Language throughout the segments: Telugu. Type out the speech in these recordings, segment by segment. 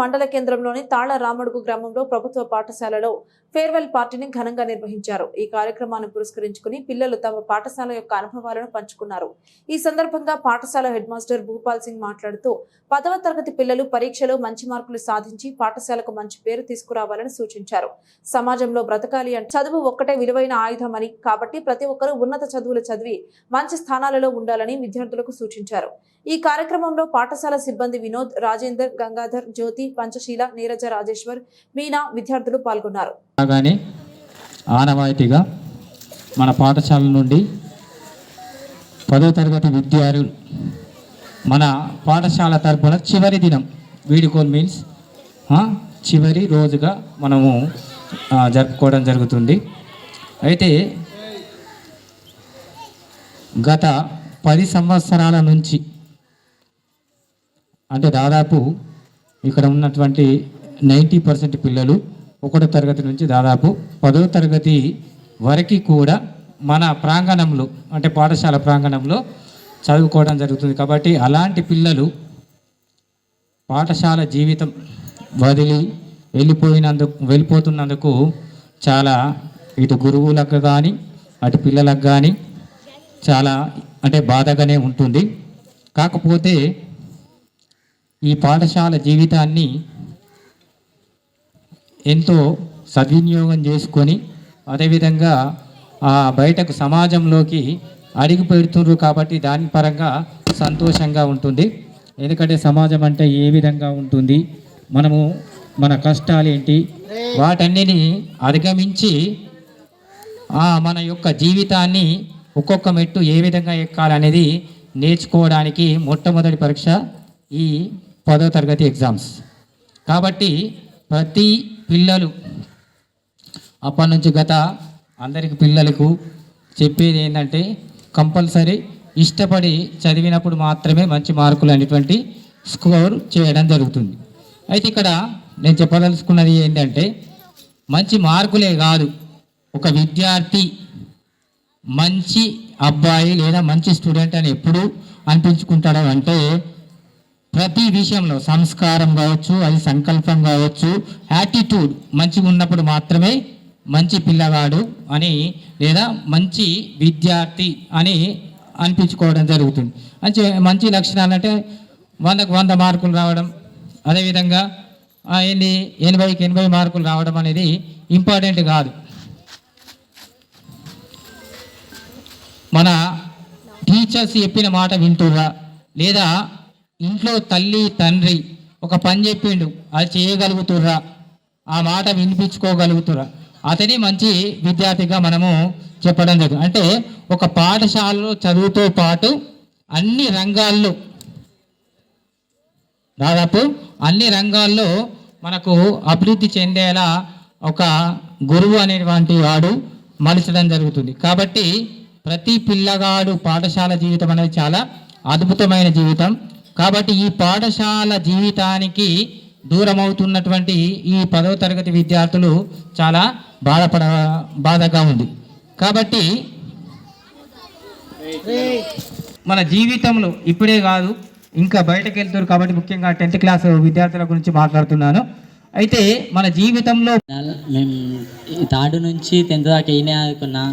మండల కేంద్రంలోని తాళ రామడుగు గ్రామంలో ప్రభుత్వ పాఠశాలలో ఫేర్వెల్ పార్టీని ఘనంగా నిర్వహించారు. ఈ కార్యక్రమాన్ని పురస్కరించుకుని పిల్లలు తమ పాఠశాల యొక్క అనుభవాలను పంచుకున్నారు. ఈ సందర్భంగా పాఠశాల హెడ్ మాస్టర్ భూపాల్ సింగ్ మాట్లాడుతూ పదవ తరగతి పిల్లలు పరీక్షలో మంచి మార్కులు సాధించి పాఠశాలకు మంచి పేరు తీసుకురావాలని సూచించారు. సమాజంలో బ్రతకాలి అంటే చదువు ఒక్కటే విలువైన ఆయుధమని కాబట్టి ప్రతి ఒక్కరూ ఉన్నత చదువులు చదివి మంచి స్థానాలలో ఉండాలని విద్యార్థులకు సూచించారు. ఈ కార్యక్రమంలో పాఠశాల సిబ్బంది వినోద్ రాజేందర్ గంగాధర్ జ్యోతి పంచశీల నీరజ రాజేశ్వర్ మీనా విద్యార్థులు పాల్గొన్నారు. అలాగానే ఆనవాయితీగా మన పాఠశాల నుండి పదో తరగతి విద్యార్థులు మన పాఠశాల తరపున చివరి దినం వీడుకోల్ మీన్స్ చివరి రోజుగా మనము జరుపుకోవడం జరుగుతుంది. అయితే గత పది సంవత్సరాల నుంచి అంటే దాదాపు ఇక్కడ ఉన్నటువంటి నైంటీ పర్సెంట్ పిల్లలు ఒకటో తరగతి నుంచి దాదాపు పదో తరగతి వరకు కూడా మన ప్రాంగణంలో అంటే పాఠశాల ప్రాంగణంలో చదువుకోవడం జరుగుతుంది. కాబట్టి అలాంటి పిల్లలు పాఠశాల జీవితం వదిలి వెళ్ళిపోయినందుకు వెళ్ళిపోతున్నందుకు చాలా ఇటు గురువులకు కానీ అటు పిల్లలకు కానీ చాలా అంటే బాధగానే ఉంటుంది. కాకపోతే ఈ పాఠశాల జీవితాన్ని ఎంతో సద్వినియోగం చేసుకొని అదేవిధంగా ఆ బయటకు సమాజంలోకి అడిగి పెడుతున్నారు కాబట్టి దాని పరంగా సంతోషంగా ఉంటుంది. ఎందుకంటే సమాజం అంటే ఏ విధంగా ఉంటుంది? మనము మన కష్టాలు ఏంటి? వాటన్నిటిని అధిగమించి ఆ మన యొక్క జీవితాన్ని ఒక్కొక్క మెట్టు ఏ విధంగా ఎక్కాలనేది నేర్చుకోవడానికి మొట్టమొదటి పరీక్ష ఈ పదో తరగతి ఎగ్జామ్స్ కాబట్టి ప్రతి పిల్లలు అప్పటి నుంచి గత అందరికి పిల్లలకు చెప్పేది ఏంటంటే కంపల్సరీ ఇష్టపడి చదివినప్పుడు మాత్రమే మంచి మార్కులు అనేటువంటి స్కోర్ చేయడం జరుగుతుంది. అయితే ఇక్కడ నేను చెప్పదలుచుకున్నది ఏంటంటే మంచి మార్కులే కాదు. ఒక విద్యార్థి మంచి అబ్బాయి లేదా మంచి స్టూడెంట్ అని ఎప్పుడు అనిపించుకుంటాడు అంటే ప్రతి విషయంలో సంస్కారం కావచ్చు అది సంకల్పం కావచ్చు యాటిట్యూడ్ మంచిగా ఉన్నప్పుడు మాత్రమే మంచి పిల్లవాడు అని లేదా మంచి విద్యార్థి అని అనిపించుకోవడం జరుగుతుంది. మంచి మంచి లక్షణాలు అంటే వందకు వంద మార్కులు రావడం అదేవిధంగా ఎన్ని ఎనభైకి ఎనభై మార్కులు రావడం అనేది ఇంపార్టెంట్ కాదు. మన టీచర్స్ చెప్పిన మాట వింటుర్రా? లేదా ఇంట్లో తల్లి తండ్రి ఒక పని చెప్పిండు అది చేయగలుగుతుర్రా? ఆ మాట వినిపించుకోగలుగుతురా అతని మంచి విద్యార్థిగా మనము చెప్పడం జరుగుతుంది అంటే ఒక పాఠశాలలో చదువుతో పాటు అన్ని రంగాల్లో దాదాపు అన్ని రంగాల్లో మనకు అభివృద్ధి చెందేలా ఒక గురువు అనేటువంటి వాడు మలచడం జరుగుతుంది. కాబట్టి ప్రతి పిల్లగాడు పాఠశాల జీవితం అనేది చాలా అద్భుతమైన జీవితం. కాబట్టి ఈ పాఠశాల జీవితానికి దూరం అవుతున్నటువంటి ఈ పదవ తరగతి విద్యార్థులు చాలా బాధపడ బాధగా ఉంది. కాబట్టి మన జీవితంలో ఇప్పుడే కాదు ఇంకా బయటకు వెళ్తారు కాబట్టి ముఖ్యంగా టెన్త్ క్లాస్ విద్యార్థుల గురించి మాట్లాడుతున్నాను. అయితే మన జీవితంలో మేము థర్డ్ నుంచి టెన్త్ దాకా ఈయనే అనుకున్నా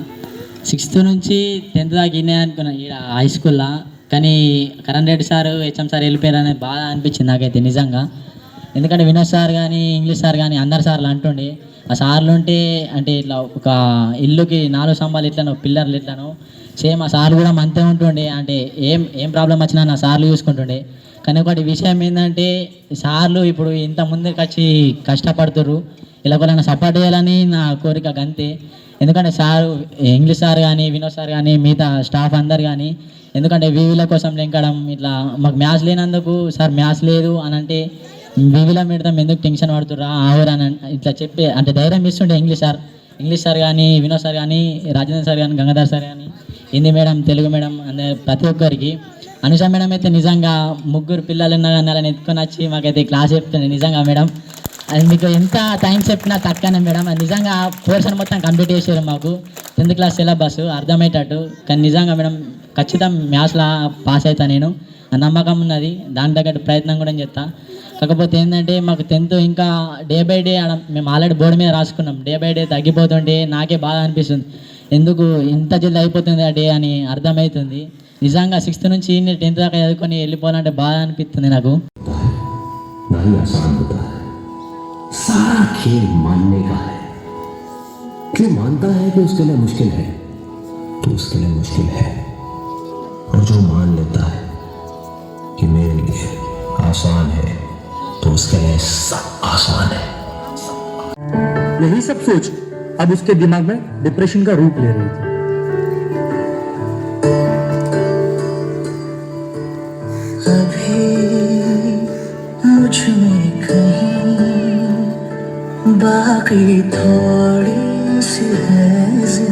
సిక్స్త్ నుంచి టెన్త్ దాకా ఈయనే అనుకున్నా ఈ హై స్కూల్లో. కానీ Karan Reddy sir HM sir వెళ్ళిపోయారని బాధ అనిపించింది నాకైతే నిజంగా. ఎందుకంటే వినోద్ సార్ కానీ ఇంగ్లీష్ సార్ కానీ అందరు సార్లు అంటుండే. ఆ సార్లు ఉంటే అంటే ఇట్లా ఒక ఇల్లుకి నాలుగు స్తంభాలు ఇట్లను పిల్లర్లు ఇట్లను సేమ్ ఆ సార్లు కూడా అంతే ఉంటుండే. అంటే ఏం ఏం ప్రాబ్లం వచ్చినా నా సార్లు చూసుకుంటుండే. కానీ ఒకటి విషయం ఏంటంటే సార్లు ఇప్పుడు ఇంత ముందుకు వచ్చి కష్టపడుతుర్రు. ఇలా కూడా సపోర్ట్ చేయాలని నా కోరిక అంతే ఎందుకంటే సార్ ఇంగ్లీష్ సార్ కానీ వినోద్ సార్ కానీ మిగతా స్టాఫ్ అందరు కానీ ఎందుకంటే వీవీల కోసం లెంకడం ఇట్లా మాకు మ్యాథ్స్ లేనందుకు సార్ మ్యాథ్స్ లేదు అని అంటే వీవీల పెడతాం ఎందుకు టెన్షన్ పడుతుర్రా ఆవురా అని ఇట్లా చెప్పి అంటే ధైర్యం ఇస్తుండే ఇంగ్లీష్ సార్. ఇంగ్లీష్ సార్ కానీ వినోద్ సార్ కానీ రాజేంద్ర సార్ కానీ గంగాధర్ సార్ కానీ హిందీ మేడం తెలుగు మేడం అనే ప్రతి ఒక్కరికి. అనుష మేడం అయితే నిజంగా ముగ్గురు పిల్లలు ఉన్నా కానీ వాళ్ళని ఎత్తుకొని వచ్చి మాకైతే క్లాస్ చెప్తుంది నిజంగా మేడం అది మీకు ఎంత టైం చెప్పినా తక్కువనే మేడం. అది నిజంగా పోర్షన్ మొత్తం కంప్లీట్ చేసారు మాకు. టెన్త్ క్లాస్ సిలబస్ అర్థమయ్యేటట్టు. కానీ నిజంగా మేడం ఖచ్చితంగా మ్యాథ్స్లో పాస్ అవుతా నేను. నమ్మకం ఉన్నది. దాని తగ్గట్టు ప్రయత్నం కూడా చెప్తా కాకపోతే ఏంటంటే మాకు టెన్త్ ఇంకా డే బై డే మేము ఆల్రెడీ బోర్డు మీద రాసుకున్నాం. డే బై డే తగ్గిపోతుంటే నాకే బాధ అనిపిస్తుంది. ఎందుకు ఇంత జల్ది అయిపోతుంది ఆ డే అని అర్థమవుతుంది. నిజంగా సిక్స్త్ నుంచి టెన్త్ దాకా చదువుకొని వెళ్ళిపోవాలంటే బాధ అనిపిస్తుంది నాకు. सारा खेल मानने का है। जो मानता है कि उसके लिए मुश्किल है तो उसके लिए मुश्किल है। और जो मान लेता है कि मेरे लिए आसान है तो उसके लिए सब आसान है। यही सब सोच अब उसके दिमाग में डिप्रेशन का रूप ले रही थी। अभी मुझमें कहीं बाकी थोड़ी सी है